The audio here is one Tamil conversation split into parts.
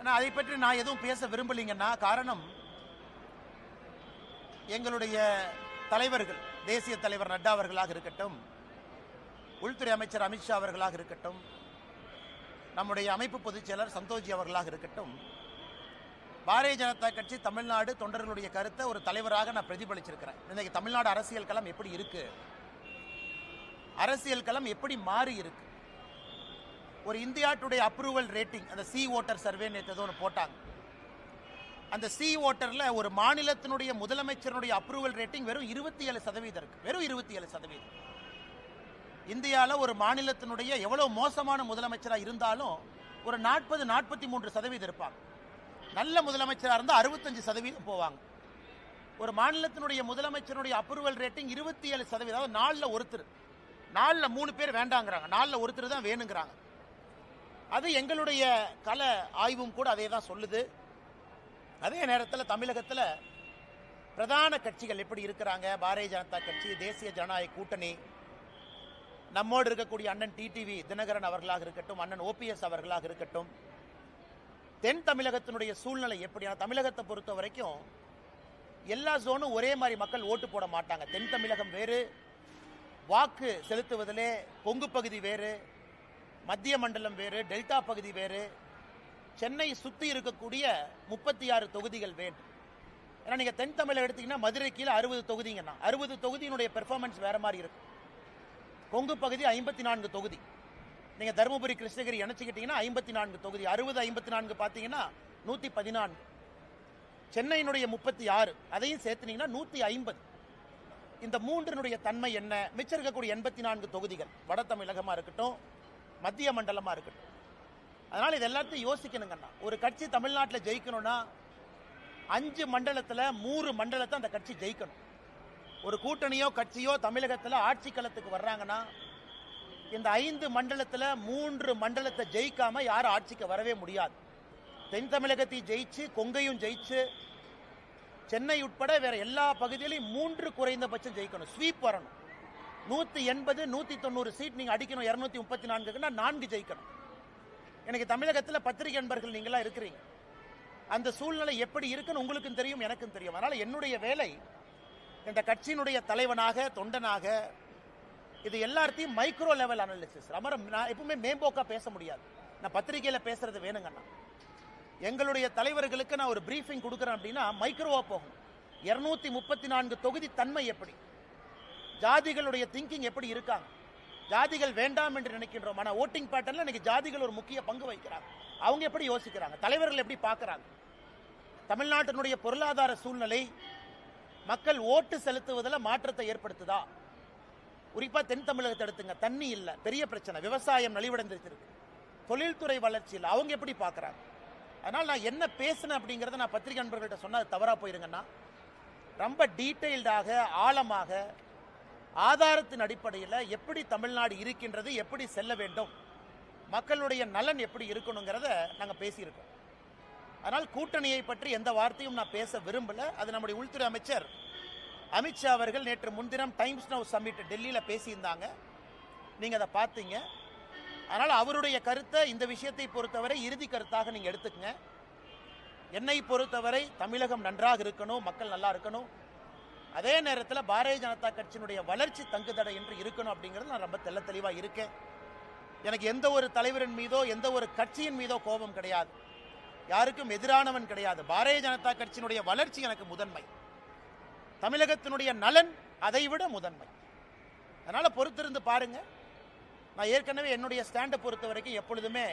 ஆனால் அதை பற்றி நான் எதுவும் பேச விரும்பலைங்கன்னா காரணம் எங்களுடைய தலைவர்கள் தேசிய தலைவர் நட்டா அவர்களாக இருக்கட்டும் உள்துறை அமைச்சர் அமித்ஷா அவர்களாக இருக்கட்டும் நம்முடைய அமைப்பு பொதுச் செயலர் அவர்களாக இருக்கட்டும் பாரதிய ஜனதா கட்சி தமிழ்நாடு தொண்டர்களுடைய கருத்தை ஒரு தலைவராக நான் பிரதிபலிச்சிருக்கிறேன். இன்றைக்கு தமிழ்நாடு அரசியல் களம் எப்படி இருக்கு? அரசியல் களம் எப்படி மாறி இருக்கு ஒரு இந்தியா டுடே அப்ரூவல் ரேட்டிங் அந்த சி ஓட்டர் சர்வே நேற்று ஏதோ ஒன்று போட்டாங்க. அந்த சி ஓட்டரில் ஒரு மாநிலத்தினுடைய முதலமைச்சருடைய அப்ரூவல் ரேட்டிங் வெறும் இருபத்தி ஏழு சதவீதம் இருக்கு. வெறும் இருபத்தி ஏழு சதவீதம். இந்தியாவில் ஒரு மாநிலத்தினுடைய எவ்வளோ மோசமான முதலமைச்சராக இருந்தாலும் ஒரு நாற்பது நாற்பத்தி மூன்று சதவீதம் இருப்பாங்க. நல்ல முதலமைச்சராக இருந்தால் அறுபத்தஞ்சு சதவீதம் போவாங்க. ஒரு மாநிலத்தினுடைய முதலமைச்சருடைய அப்ரூவல் ரேட்டிங் இருபத்தி ஏழு சதவீதம். அதாவது நாலில் ஒருத்தர் நாலில் மூணு பேர் வேண்டாங்கிறாங்க. நாலில் ஒருத்தர் தான் வேணுங்கிறாங்க. அது எங்களுடைய கல ஆய்வும் கூட அதே தான் சொல்லுது. அதே நேரத்தில் தமிழகத்தில் பிரதான கட்சிகள் எப்படி இருக்கிறாங்க? பாரதிய ஜனதா கட்சி தேசிய ஜனநாயக கூட்டணி நம்மோடு இருக்கக்கூடிய அண்ணன் டிடிவி தினகரன் அவர்களாக இருக்கட்டும் அண்ணன் ஓபிஎஸ் அவர்களாக இருக்கட்டும் தென் தமிழகத்தினுடைய சூழ்நிலை எப்படியான தமிழகத்தை பொறுத்த வரைக்கும் எல்லா ஜோனும் ஒரே மாதிரி மக்கள் ஓட்டு போட மாட்டாங்க. தென் தமிழகம் வேறு வாக்கு செலுத்துவதிலே கொங்கு பகுதி வேறு மத்திய மண்டலம் வேறு டெல்டா பகுதி வேறு. சென்னை சுற்றி இருக்கக்கூடிய முப்பத்தி ஆறு தொகுதிகள் வேண்டும் ஏன்னா நீங்கள் தென் தமிழை எடுத்தீங்கன்னா மதுரை கீழே அறுபது தொகுதிங்கன்னா அறுபது தொகுதியினுடைய பெர்ஃபார்மன்ஸ் வேறு மாதிரி இருக்கும். கொங்கு பகுதி ஐம்பத்தி நான்கு தொகுதி. நீங்கள் தருமபுரி கிருஷ்ணகிரி இணைச்சிக்கிட்டீங்கன்னா ஐம்பத்தி நான்கு தொகுதி. அறுபது ஐம்பத்தி நான்கு பார்த்தீங்கன்னா நூற்றி பதினான்கு சென்னையினுடைய முப்பத்தி ஆறு அதையும் சேர்த்துனீங்கன்னா நூற்றி ஐம்பது இந்த மூன்றினுடைய தன்மை என்ன? மிச்சம் இருக்கக்கூடிய எண்பத்தி நான்கு தொகுதிகள். வட தமிழகமாக இருக்கட்டும் மத்திய மண்டலமாக இருக்கட்டும். அதனால் இது எல்லாத்தையும் யோசிக்கணுங்கண்ணா. ஒரு கட்சி தமிழ்நாட்டில் ஜெயிக்கணும்னா அஞ்சு மண்டலத்தில் மூணு மண்டலத்தை அந்த கட்சி ஜெயிக்கணும். ஒரு கூட்டணியோ கட்சியோ தமிழகத்தில் ஆட்சி களத்துக்கு வர்றாங்கன்னா இந்த ஐந்து மண்டலத்தில் மூன்று மண்டலத்தை ஜெயிக்காம யாரும் ஆட்சிக்கு வரவே முடியாது. தென் தமிழகத்தையும் ஜெயிச்சு கொங்கையும் ஜெயிச்சு சென்னை உட்பட வேற எல்லா பகுதியிலையும் மூன்று குறைந்தபட்சம் ஜெயிக்கணும். ஸ்வீப் வரணும். நூத்தி எண்பது நூத்தி தொண்ணூறு சீட் நீங்க அடிக்கணும் இருநூத்தி முப்பத்தி நான்குன்னா நான்கு ஜெயிக்கணும். எனக்கு தமிழகத்தில் பத்திரிகை நண்பர்கள் நீங்களா இருக்கிறீங்க. அந்த சூழ்நிலை எப்படி இருக்குன்னு உங்களுக்கும் தெரியும் எனக்கும் தெரியும். அதனால என்னுடைய வேலை இந்த கட்சியினுடைய தலைவனாக தொண்டனாக இது எல்லாத்தையும் மைக்ரோ லெவல் அனாலிசிஸ் ரொம்ப நான் எப்பவுமே மேம்போக்கா பேச முடியாது. நான் பத்திரிகையில பேசுறது வேணுங்கண்ணா எங்களுடைய தலைவர்களுக்கு நான் ஒரு பிரீஃபிங் கொடுக்குறேன் அப்படின்னா மைக்ரோவா போகும். இருநூத்தி முப்பத்தி நான்கு தொகுதி தன்மை எப்படி? ஜாதிகளுடைய திங்கிங் எப்படி இருக்காங்க ஜாதிகள் வேண்டாம் என்று நினைக்கின்றோம். ஆனால் ஓட்டிங் பேட்டர்னில் இன்னைக்கு ஜாதிகள் ஒரு முக்கிய பங்கு வகிக்கிறாங்க. அவங்க எப்படி யோசிக்கிறாங்க? தலைவர்கள் எப்படி பார்க்குறாங்க? தமிழ்நாட்டினுடைய பொருளாதார சூழ்நிலை மக்கள் ஓட்டு செலுத்துவதில் மாற்றத்தை ஏற்படுத்துதா? குறிப்பாக தென் தமிழகத்தை எடுத்துங்க. தண்ணி இல்லை பெரிய பிரச்சனை. விவசாயம் நலிவடைந்திருக்கு தொழில்துறை வளர்ச்சி இல்லை. அவங்க எப்படி பார்க்குறாங்க? அதனால் நான் என்ன பேசினேன் அப்படிங்கிறத நான் பத்திரிகை நண்பர்கள்ட்ட சொன்னால் அது தவறா போயிருங்கன்னா ரொம்ப டீட்டெயில்டாக ஆழமாக ஆதாரத்தின் அடிப்படையில் எப்படி தமிழ்நாடு இருக்கின்றது எப்படி செல்ல வேண்டும் மக்களுடைய நலன் எப்படி இருக்கணுங்கிறத நாங்கள் பேசியிருக்கோம். அதனால் கூட்டணியை பற்றி எந்த வார்த்தையும் நான் பேச விரும்பல. அது நம்முடைய உள்துறை அமைச்சர் அமித்ஷா அவர்கள் நேற்று முன்தினம் டைம்ஸ் நவ் சம்மிட் டெல்லியில் பேசியிருந்தாங்க. நீங்கள் அதை பார்த்தீங்க. அதனால் அவருடைய கருத்தை இந்த விஷயத்தை பொறுத்தவரை இறுதி கருத்தாக நீங்கள் எடுத்துக்கங்க. என்னை பொறுத்தவரை தமிழகம் நன்றாக இருக்கணும் மக்கள் நல்லா இருக்கணும். அதே நேரத்தில் பாரதிய ஜனதா கட்சியினுடைய வளர்ச்சி தங்குதடை என்று இருக்கணும் அப்படிங்கிறது நான் ரொம்ப தெல்ல தெளிவாக இருக்கேன். எனக்கு எந்த ஒரு தலைவரின் மீதோ எந்த ஒரு கட்சியின் மீதோ கோபம் கிடையாது. யாருக்கும் எதிரானவன் கிடையாது. பாரதிய ஜனதா கட்சியினுடைய வளர்ச்சி எனக்கு முதன்மை. தமிழகத்தினுடைய நலன் அதைவிட முதன்மை. அதனால் பொறுத்திருந்து பாருங்க. நான் ஏற்கனவே என்னுடைய ஸ்டாண்டை பொறுத்த வரைக்கும் எப்பொழுதுமே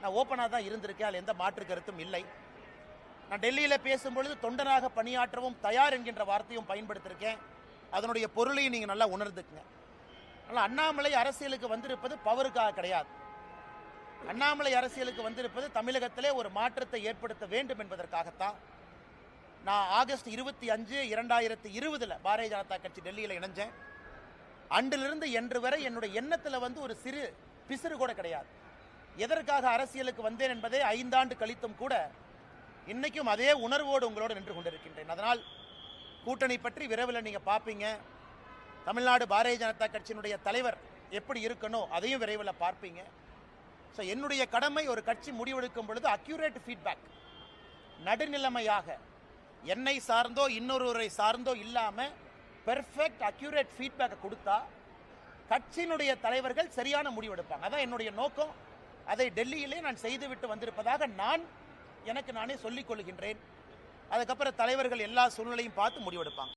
நான் ஓப்பனாக தான் இருந்திருக்கேன். அதில் எந்த மாற்று கருத்தும் இல்லை. நான் டெல்லியில் பேசும்பொழுது தொண்டனாக பணியாற்றவும் தயார் என்கின்ற வார்த்தையும் பயன்படுத்தியிருக்கேன். அதனுடைய பொருளையும் நீங்கள் நல்லா உணர்ந்துக்குங்க. ஆனால் அண்ணாமலை அரசியலுக்கு வந்திருப்பது பவருக்காக கிடையாது. அண்ணாமலை அரசியலுக்கு வந்திருப்பது தமிழகத்திலே ஒரு மாற்றத்தை ஏற்படுத்த வேண்டும் என்பதற்காகத்தான். நான் ஆகஸ்ட் இருபத்தி அஞ்சு இரண்டாயிரத்தி இருபதில் பாரதிய ஜனதா கட்சி டெல்லியில் இணைஞ்சேன். அன்றிலிருந்து என்று வரை என்னுடைய எண்ணத்தில் வந்து ஒரு சிறு பிசிறு கூட கிடையாது. எதற்காக அரசியலுக்கு வந்தேன் என்பதை ஐந்தாண்டு கழித்தும் கூட இன்றைக்கும் அதே உணர்வோடு உங்களோடு நின்று கொண்டிருக்கின்றேன். அதனால் கூட்டணி பற்றி விரைவில் நீங்கள் பார்ப்பீங்க. தமிழ்நாடு பாரதிய ஜனதா கட்சியினுடைய தலைவர் எப்படி இருக்கணும் அதையும் விரைவில் பார்ப்பீங்க. ஸோ என்னுடைய கடமை ஒரு கட்சி முடிவெடுக்கும் பொழுது அக்யூரேட் ஃபீட்பேக் நடுநிலைமையாக என்னை சார்ந்தோ இன்னொருவரை சார்ந்தோ இல்லாமல் பெர்ஃபெக்ட் அக்யூரேட் ஃபீட்பேக்கை கொடுத்தா கட்சியினுடைய தலைவர்கள் சரியான முடிவெடுப்பாங்க அதான் என்னுடைய நோக்கம். அதை டெல்லியிலே நான் செய்துவிட்டு வந்திருப்பதாக நான் எனக்கு நானே சொல்லிக் கொள்கின்றேன் அதுக்கப்புறம் தலைவர்கள் எல்லா சூழ்நிலையும் பார்த்து முடிவெடுப்பாங்க.